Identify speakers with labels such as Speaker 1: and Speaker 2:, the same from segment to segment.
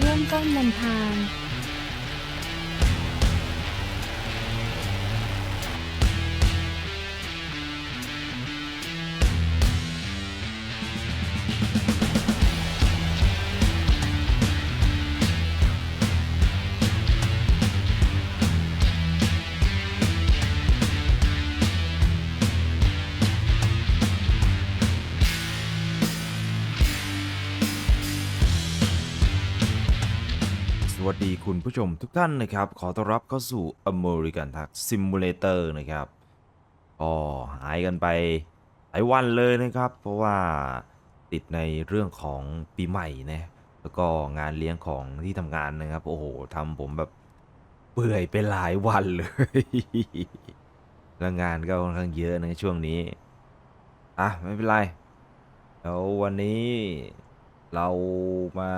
Speaker 1: เริ่มต้นนำทาง
Speaker 2: คุณผู้ชมทุกท่านนะครับ ขอต้อนรับเข้าสู่ American Truck Simulator นะครับก็หายกันไปหลายวันเลยนะครับ เพราะว่าติดในเรื่องของปีใหม่นะแล้วก็งานเลี้ยงของที่ทำงานนะครับ โอ้โหทำผมแบบเปื่อยไปหลายวันเลยแล้วงานก็ค่อนข้างเยอะในช่วงนี้ อะ ไม่เป็นไรแล้ววันนี้เรามา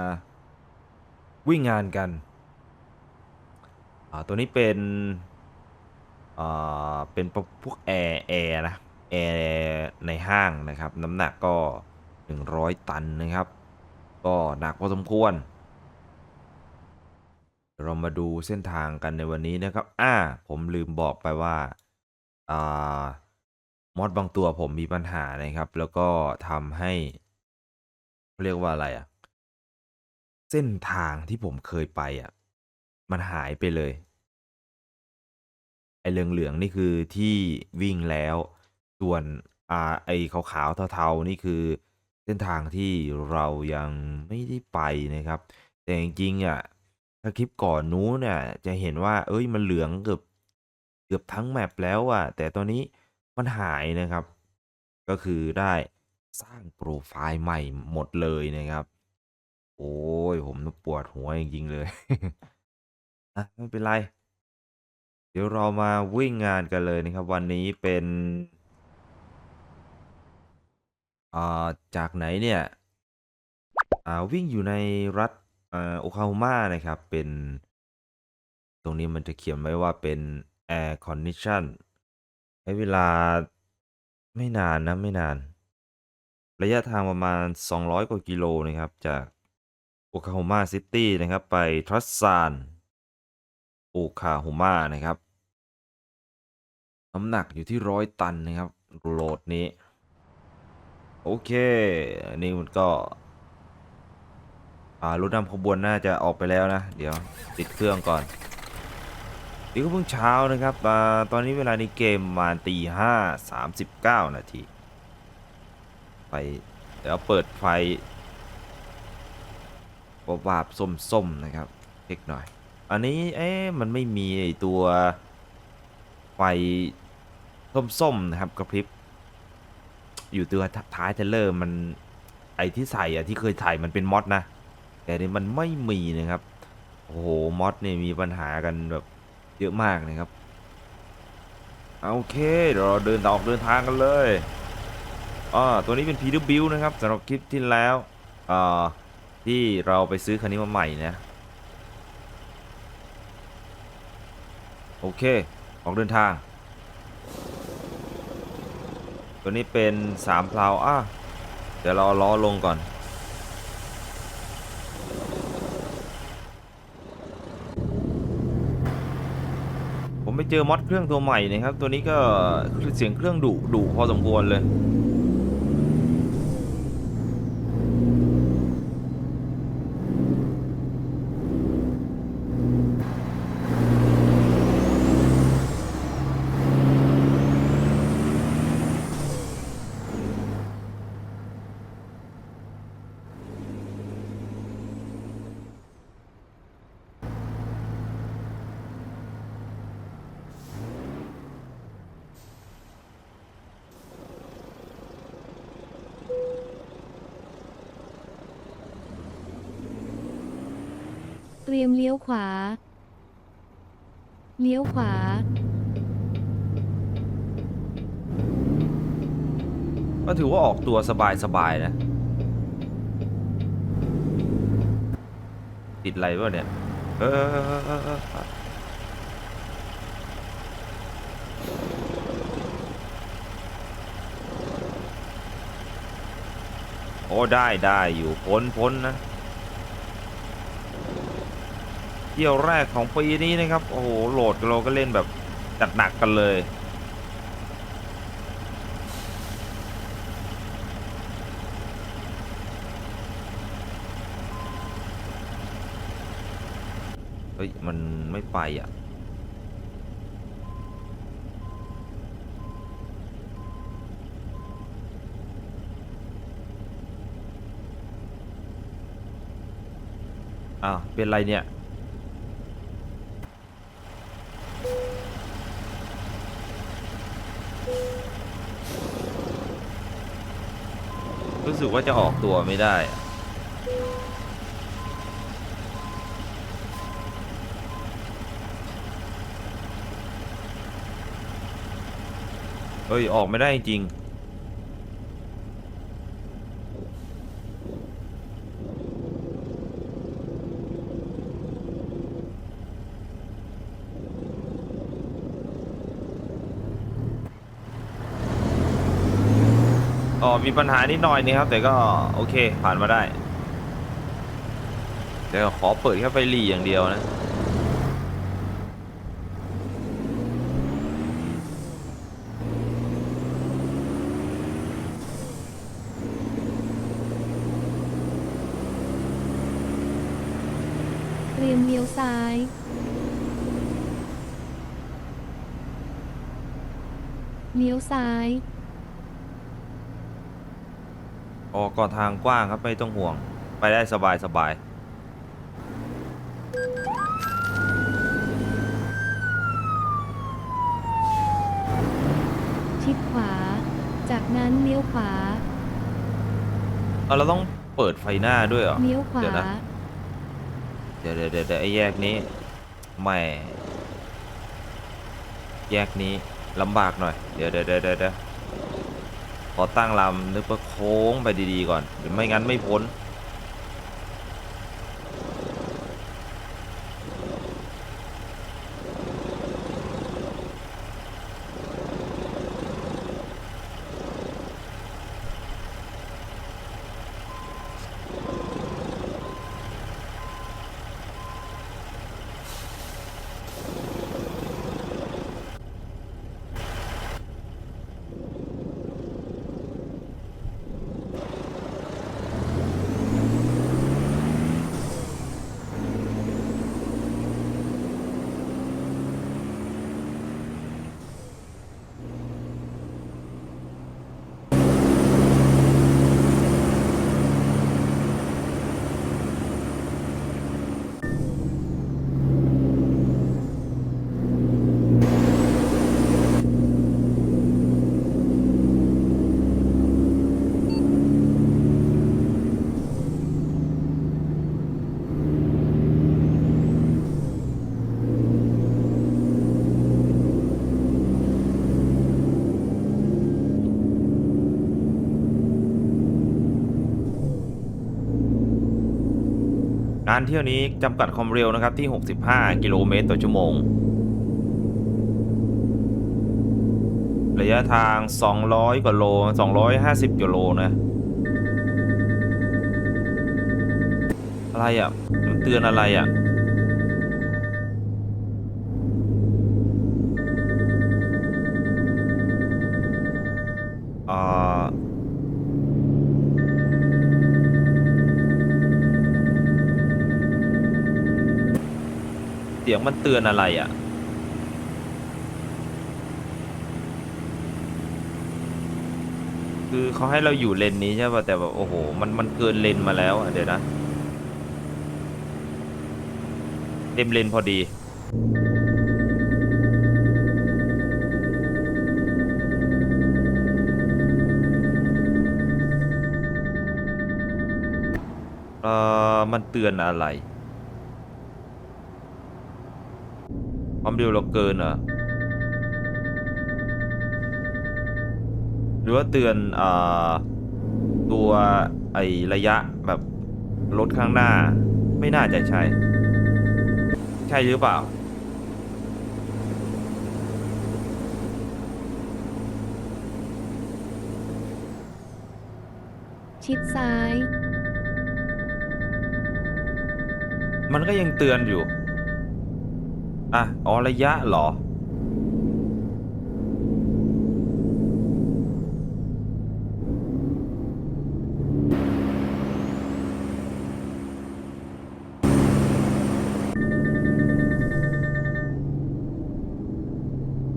Speaker 2: วิ่งงานกัน อ่าตัวนี้เป็นอ่าเป็นพวกแอร์แอร์นะแอร์ในห้างนะครับ น้ำหนักก็ 100 ตันนะครับ ก็หนักพอสมควร เรามาดูเส้นทางกันในวันนี้นะครับ อ่า ผมลืมบอกไปว่าอ่ามอดบางตัวผมมีปัญหานะครับ แล้วก็ทำให้เรียกว่าอะไรอะเส้นทางที่ผมเคยไปอะ มันหายไปเลย ไอ้เหลืองนี่คือที่วิ่งแล้ว ส่วนอ่าไอขาวๆเทาๆนี่คือเส้นทางที่เรายังไม่ได้ไปนะครับ แต่จริงๆอะถ้าคลิปก่อนนู้นเนี่ยจะเห็นว่า เอ้ยมันเหลืองเกือบเกือบทั้งแมปแล้วอะ แต่ตอนนี้มันหายนะครับ ก็คือได้สร้างโปรไฟล์ใหม่หมดเลยนะครับ โอ้ยผมปวดหัวจริงๆเลย อะไม่เป็นไร เดี๋ยวเรามาวิ่งงานกันเลยนะครับ วันนี้เป็นอ่าจากไหนเนี่ยอ่าวิ่งอยู่ในรัฐอ่าโอคลาโฮมานะครับ เป็น ตรงนี้มันจะเขียนไว้ว่าเป็น Air Condition ใช้เวลาไม่นานนะไม่นาน ระยะทางประมาณ 200 กว่ากิโลนะครับ จากโอคลาโฮมาซิตี้นะครับ ไปทรัสซาน โอคาโฮมานะครับ น้ำหนักอยู่ที่ร้อยตันนะครับโหลดนี้ โอเคนนี้มันก็ อ่ารถนำขบวนน่าจะออกไปแล้วนะ เดี๋ยวติดเครื่องก่อนนี่ก็เพิ่งเช้านะครับอตอนนี้เวลาในเกมมาตีห้าสามสิบเก้านาทีไปเดี๋ยวเปิดไฟวาบวาบส้มๆนะครับเล็กหน่อย อันนี้เอ๊ะมันไม่มีไอตัวไฟส้มๆนะครับกระพริบ อยู่ตัวท้ายเทเลอร์มันไอที่ใส่อะที่เคยถ่ายมันเป็นมอดนะ แต่นี่มันไม่มีนะครับ โอ้โหมอดเนี่ยมีปัญหากันแบบเยอะมากนะครับโอเคเดี๋ยวเราเดินออกเดินทางกันเลยอ่าตัวนี้เป็น PW นะครับสำหรับคลิปที่แล้วอ่าที่เราไปซื้อคันนี้มาใหม่นะ โอเค ออกเดินทาง ตัวนี้เป็นสามพลาอะเดี๋ยวเราเอาล้อลงก่อน ผมไปเจอมอดเครื่องตัวใหม่นะครับ ตัวนี้ก็เสียงเครื่องดุดุพอสมควรเลย
Speaker 1: เตรียมเลี้ยวขวา เลี้ยวขวา
Speaker 2: ก็ถือว่าออกตัวสบายสบายๆนะ ติดอะไรวะเนี่ยเออเออเออเออเออโอ้ได้ได้อยู่พ้นพ้นนะ เที่ยวแรกของปีนี้นะครับ โอ้โหโหลดเราก็เล่นแบบจัดหนักกันเลยเฮ้ย มันไม่ไปอะอ้าวเป็นไรเนี่ย รู้สึกว่าจะออกตัวไม่ได้เฮ้ย ออกไม่ได้จริง มีปัญหานิดหน่อยนี่ครับ แต่ก็โอเคผ่านมาได้เดี๋ยวขอเปิดแค่ไฟหลีอย่างเดียวนะ
Speaker 1: เรียมเลี้ยวซ้ายเลี้ยวซ้าย
Speaker 2: ออกก่อนทางกว้างครับไม่ต้องห่วง ไปได้สบายสบาย
Speaker 1: ชิดขวา จากนั้นเลี้ยวขวา
Speaker 2: เอาเราต้องเปิดไฟหน้าด้วยเหรอ
Speaker 1: เลี้ยวขวา
Speaker 2: เดี๋ยวนะ เดี๋ยวเดี๋ยวเดี๋ยวเดี๋ยวไอ้แยกนี้แหม่แยกนี้ลำบากหน่อย เดี๋ยวเดี๋ยวเดี๋ยวเดี๋ยวเดี๋ยว ขอตั้งลำนึกว่าโค้งไปดีๆก่อนเดี๋ยวไม่งั้นไม่พ้นารเที่ยวนี้จำกัดความเร็วนะครับที่ 65 กิโลเมตรต่อชั่วโมง ระยะทาง 200 กว่าโล 250กิโลนะ อะไรอะ มันเตือนอะไรอะ สียงมันเตือนอะไรอะ คือเขาให้เราอยู่เลนนี้ใช่ป่ะแต่แบบโอ้โห มันมันเกินเลนมาแล้วอะเดี๋ยวนะเต็มเลนพอดีเอ่อมันเตือนอะไร ความเร็วเราเกินเหรอหรือว่าเตือนอ่าตัวไอระยะแบบรถข้างหน้า ไม่น่าจะใช่ ใช่หรือเปล่า
Speaker 1: ชิดซ้าย
Speaker 2: มันก็ยังเตือนอยู่ อะอ๋อระยะเหรอ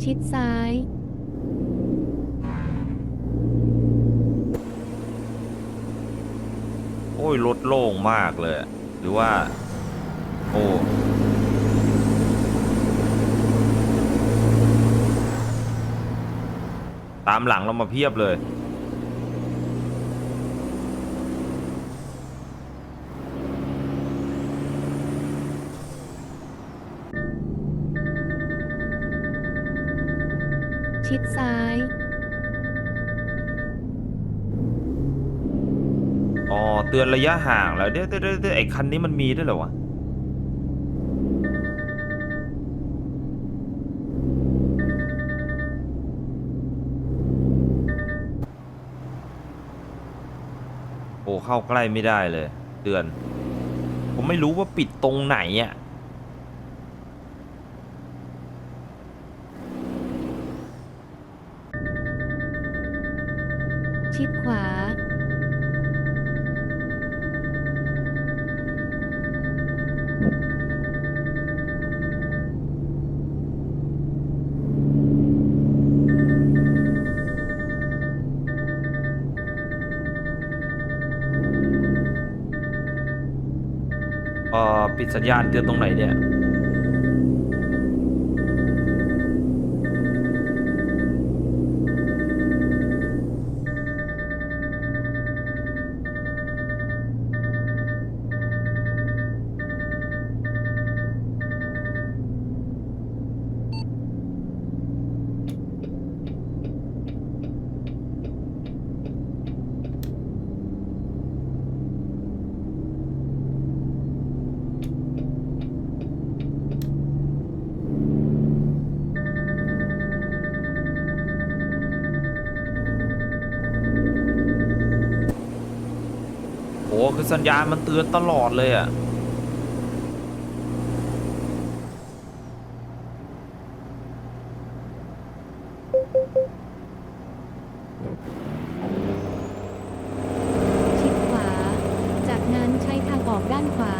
Speaker 1: ชิดซ้าย
Speaker 2: โอ้ยรถโล่งมากเลยอะหรือว่า โอ้ ตามหลังเรามาเพียบเลย
Speaker 1: ชิดซ้าย
Speaker 2: อ๋อ เตือนระยะห่างแล้วเดี๋ยวเดี๋ยวเดี๋ยวไอ้คันนี้มันมีด้วยเหรอวะ เข้าใกล้ไม่ได้เลย เตือน ผมไม่รู้ว่าปิดตรงไหนอะ เอ่อปิดสัญญาณเตือนตรงไหนเนี่ย ญญาณมันเตือนตลอดเลยอะ
Speaker 1: ชิดขวา จากนั้นใช้ทางออกด้านขวา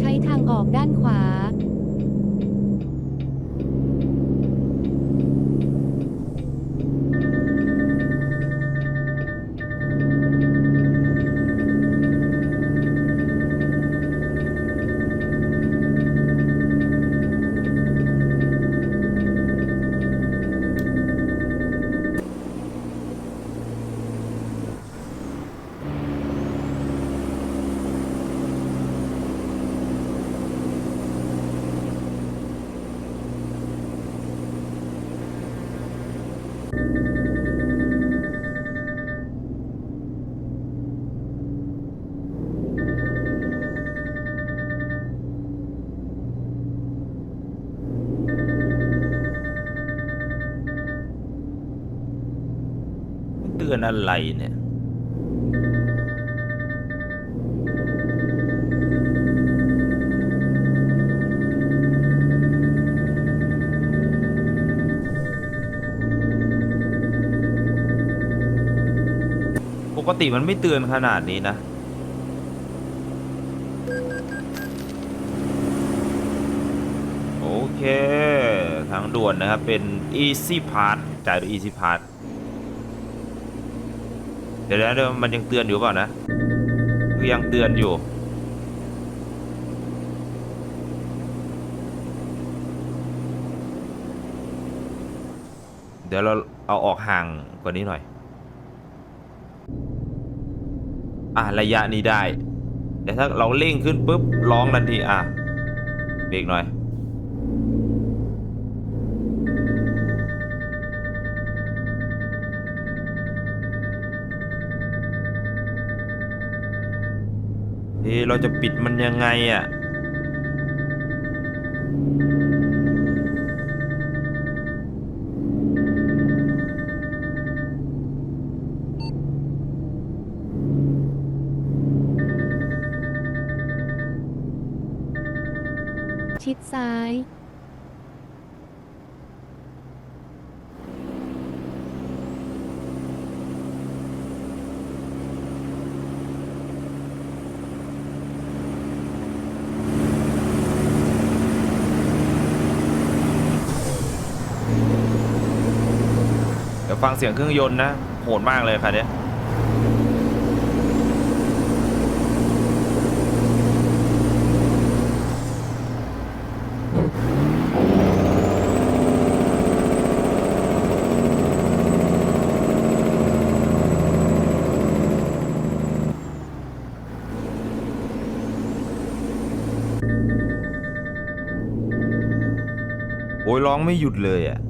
Speaker 1: ใช้ทางออกด้านขวา
Speaker 2: อนอะไรเนี่ยปกติมันไม่เตือนขนาดนี้นะ โอเค ทางด่วนนะครับ เป็น Easy Pass จ่ายด้วย Easy Pass เดี๋ยวนะเดี๋ยวมันยังเตือนอยู่เปล่านะคือยังเตือนอยู่ เดี๋ยวเราเอาออกห่างกว่านี้หน่อย อะระยะนี้ได้ แต่ถ้าเราเร่งขึ้นปุ๊บร้องทันทีอะเบรกหน่อย เราจะปิดมันยังไงอะ่ะ
Speaker 1: ชิดซ้าย
Speaker 2: ฟังเสียงเครื่องยนต์นะ โหดมากเลยค่ะเนี่ยโอ้ยร้องไม่หยุดเลยอะ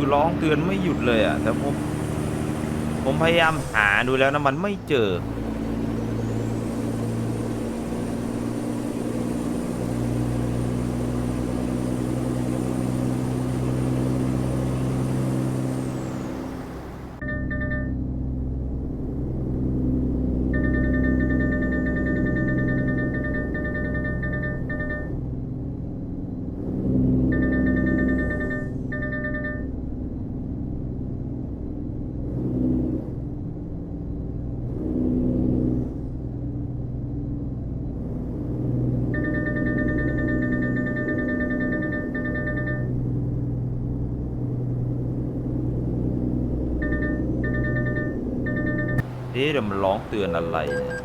Speaker 2: คือร้องเตือนไม่หยุดเลยอะแต่ผมผมพยายามหาดูแล้วนะมันไม่เจอ ร้องเตือนอะไรเนี่ย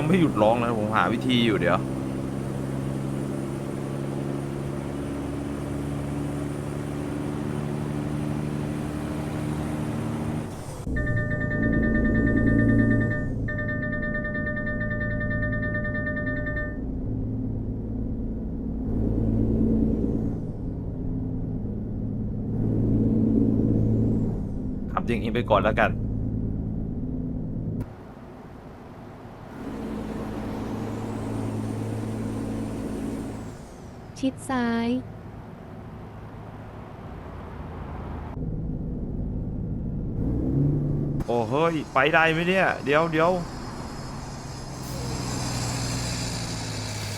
Speaker 2: ยังไม่หยุดร้องนะผมหาวิธีอยู่เดี๋ยว ขับอย่างนี้ไปก่อนแล้วกัน
Speaker 1: ชิดซ้าย
Speaker 2: โอ้เฮ้ย ไปได้ไหมเนี่ย เดี๋ยวเดี๋ยว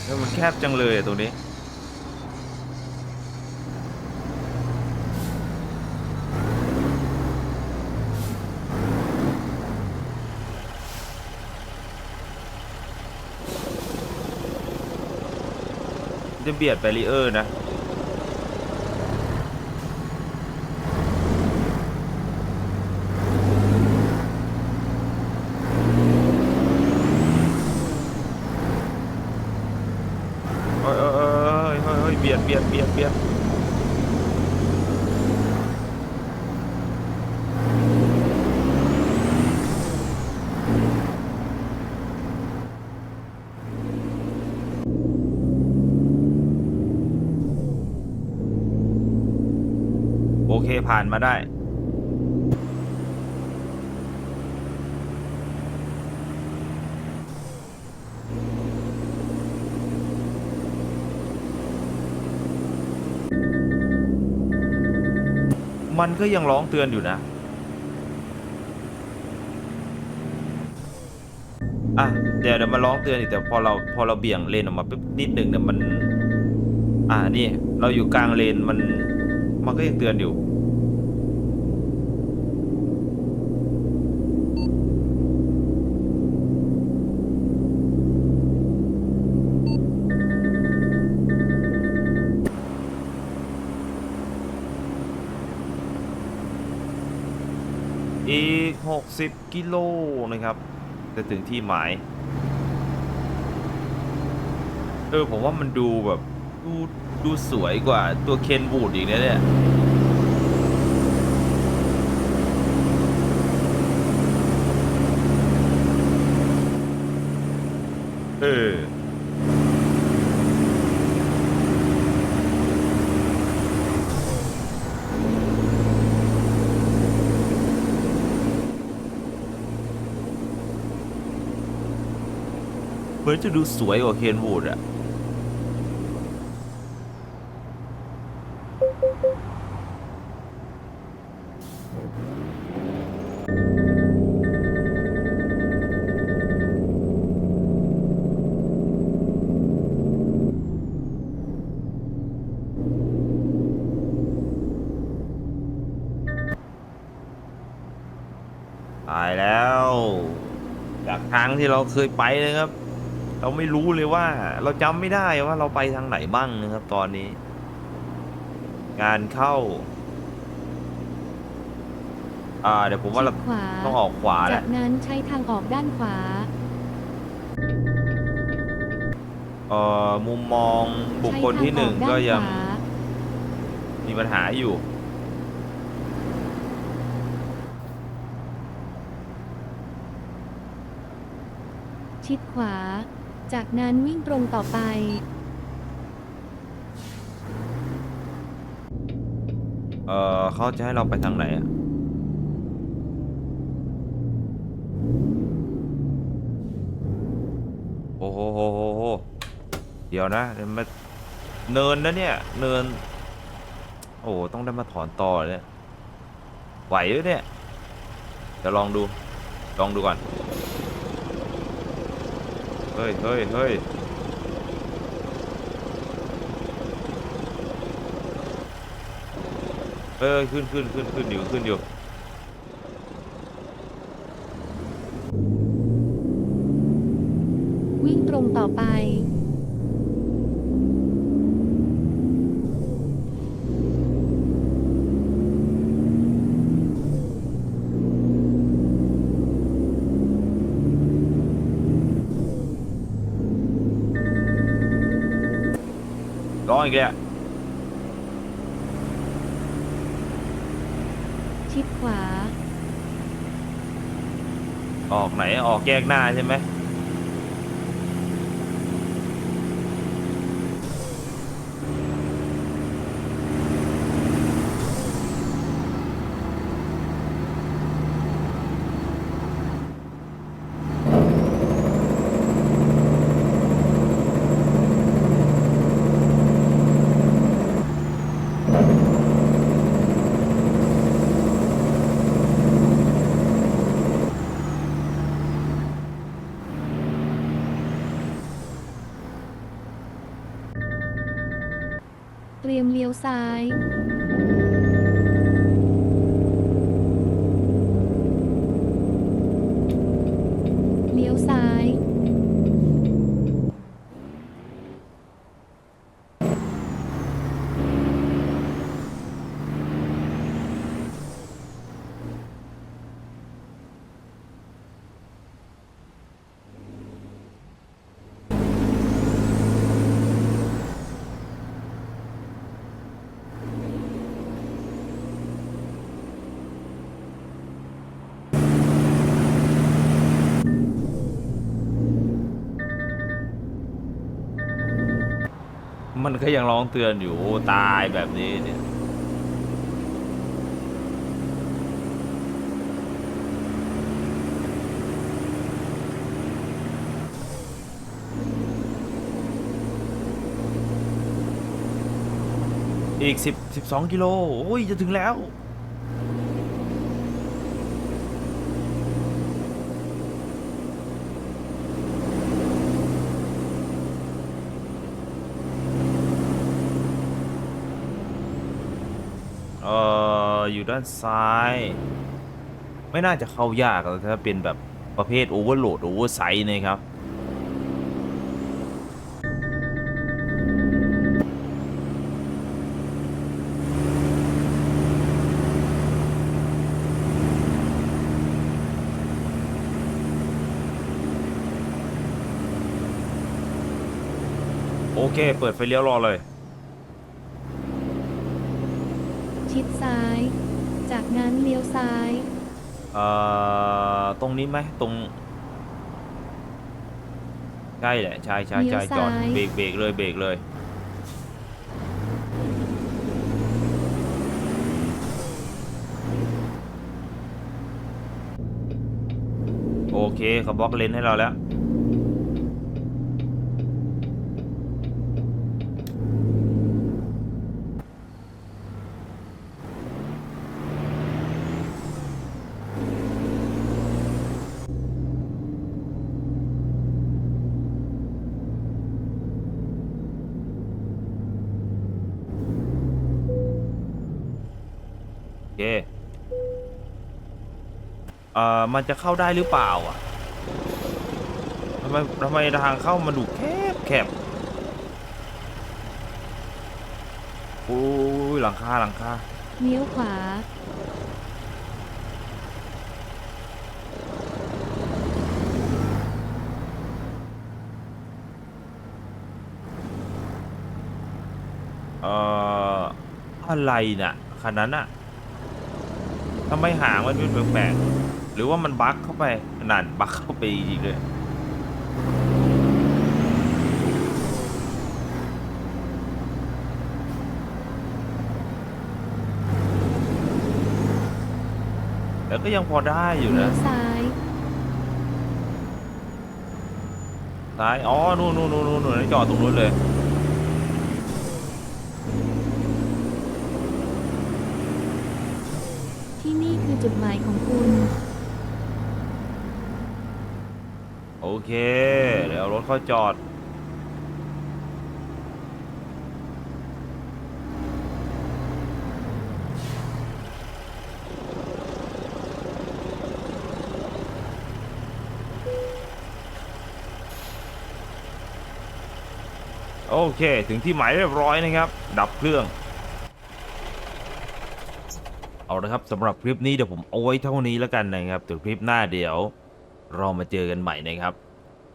Speaker 2: เดี๋ยวมันแคบจังเลยอะตรงนี้ จะเบียดแบรีเออร์นะเฮ้ยเฮ้ยเฮ้ยเฮ้ยเบียดเบียดเบียดเบียดโอ เคผ่านมาได้ มันก็ยังร้องเตือนอยู่นะ อะ เดี๋ยวเดี๋ยวมาร้องเตือนอีกแต่พอเราพอเราเบี่ยงเลนออกมาปุ๊บนิดหนึ่งเนี่ยมัน อ่านี่ เราอยู่กลางเลนมันมันก็ยังเตือนอยู่ อีก 60 กิโลนะครับ จะถึงที่หมาย เออ ผมว่ามันดูแบบ ดูดูสวยกว่าตัวเคนบูดอีกนะเนี่ย เออ เหมือน จะดูสวยกว่าเคนวูดอะตายแล้วจากทางที่เราเคยไปนะครับ เราไม่รู้เลยว่า เราจำไม่ได้ว่าเราไปทางไหนบ้างนะครับตอนนี้ งานเข้า อ่า เดี๋ยวผมว่าเรา
Speaker 1: ขวา
Speaker 2: ต้องออกขวาแห
Speaker 1: จา
Speaker 2: ละ
Speaker 1: กนั้นใช้ทางออกด้านขวา
Speaker 2: เอ่อมุมมองบุคคลที่หนึ่ง
Speaker 1: ใช้ทาออ
Speaker 2: ก็
Speaker 1: ด้าน
Speaker 2: ยัง
Speaker 1: ขวา
Speaker 2: มีปัญหาอยู่
Speaker 1: ชิดขวา จากนั้นวิ่งตรงต่อไป
Speaker 2: เออเขาจะให้เราไปทางไหนอะโอ้โหโหโหโหเดี๋ยวนะเดี๋ยวมาเนินนะเนี่ย เนิน โอ้โหต้องได้มาถอนต่อเลยเนี่ยไหวหรือเนี่ยจะลองดู ลองดูก่อน เฮ้ยเฮ้ยเฮ้ยเออขึ้นขึ้นขึ้นขึ้นอยู่ขึ้นอยู่
Speaker 1: อ
Speaker 2: งอีกแล้ว
Speaker 1: ชิดขวา
Speaker 2: ออกไหนออกแยกหน้าใช่ไหม
Speaker 1: มเลี้ยวซ้าย เลี้ยวซ้าย
Speaker 2: มันก็ยังร้องเตือนอยู่ตายแบบนี้เนี่ยอีกสิบสิบสองกิโล โอ้ย จะถึงแล้ว อยู่ด้านซ้าย ไม่น่าจะเข้ายากหรอกถ้าเป็นแบบประเภทโอเวอร์โหลดโอเวอร์ไซส์นะครับโอเค เปิดไฟเลี้ยวรอเลย
Speaker 1: ชิดซ้าย จากนั้นเลี้ยวซ้าย
Speaker 2: เอ่อตรงนี้ไหมตรงใช่แหละใช่ใช่ใช่
Speaker 1: เลี้ยว
Speaker 2: จอด
Speaker 1: ซ้าย
Speaker 2: เบรกเบรกเลยเบรกเลย โอเคเขาบล็อกเลนให้เราแล้ว เอ่อมันจะเข้าได้หรือเปล่าอะทำไมทำไมทางเข้ามันดูแคบแคบโอ้ยหลังคาหลังคา
Speaker 1: เลี้ยวขวา
Speaker 2: เอ่ออะไรน่ะคันนั้นน่ะทำไมหางมันเป็นแปลกๆ หรือว่ามันบั๊กเข้าไปนั่นบั๊กเข้าไปอีกเลยแต่ก็ยังพอได้อยู่
Speaker 1: เลี้ย
Speaker 2: นะ
Speaker 1: วซ้าย
Speaker 2: ซ้าย อ๋อ นู่นนู่นนู่นนู่นจอดตรงนู้นเลย
Speaker 1: ที่นี่คือจุดหมายของคุณ
Speaker 2: โอเค เดี๋ยวเอารถเข้าจอด โอเค ถึงที่หมายเรียบร้อยนะครับ ดับเครื่อง เอาละครับสำหรับคลิปนี้เดี๋ยวผมเอาไว้เท่านี้แล้วกันนะครับถึงคลิปหน้าเดี๋ยว เรามาเจอกันใหม่นะครับ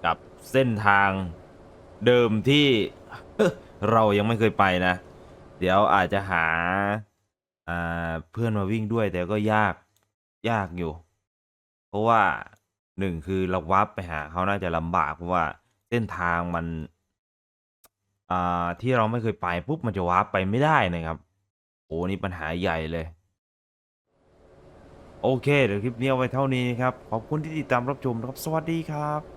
Speaker 2: กับเส้นทางเดิมที่เรายังไม่เคยไปนะ เดี๋ยวอาจจะหาาเพื่อนมาวิ่งด้วยแต่ก็ยากยากอยู่ เพราะว่าหนึ่งคือเราวับไปหาเขาน่าจะลำบากเพราะว่าเส้นทางมันที่เราไม่เคยไปปุ๊บมันจะวับไปไม่ได้นะครับ โอ้นี่ปัญหาใหญ่เลย โอเค เดี๋ยวคลิปนี้เอาไว้เท่านี้นะครับ ขอบคุณที่ติดตามรับชมนะครับ สวัสดีครับ